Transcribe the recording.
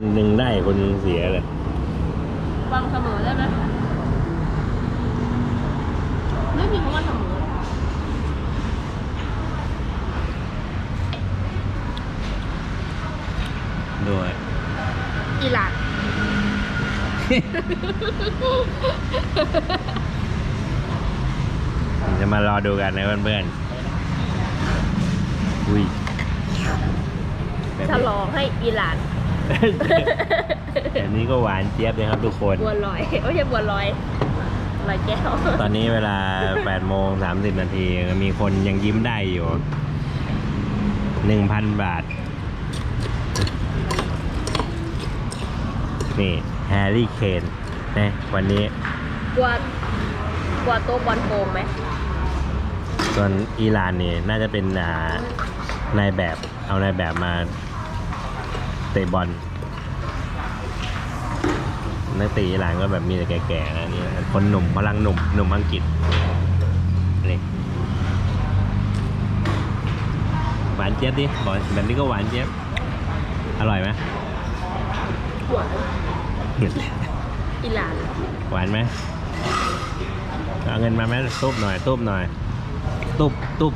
หนึ่งได้คนหนึ่งเสียเลยวางเสมอได้ไหมไม่มีคำว่าเสมอด้วยอิหร่าน จะมารอดูกันนะเพื่อนๆอุ้ยแบบฉลองให้อิหร่าน แบบนี้ก็หวานเจี๊ยบเลยครับทุกคน บัวลอยไม่ใช่บัวลอยลอยแก้วตอนนี้เวลา8โมง30 นาทีมีคนยังยิ้มได้อยู่ 1,000 บาท นี่แฮร์รี่เคนนะวันนี้กลัวกลัวโต๊ะบอลโกงไหม ส่วนอิหร่านนี่น่าจะเป็นอ่านายแบบเอานายแบบมา เตะบอลนักเตะอิหร่านก็แบบมีแต่แก่ๆนะนี่คนหนุ่มพลังหนุ่มหนุ่มอังกฤษนี่หวานเจี๊ยบดิบอกแบบนี้ก็หวานเจี๊ยบอร่อยไหมหวานอิหร่านหวานไหมเอาเงินมาไหมตุบหน่อยตุบหน่อยตุบตุบ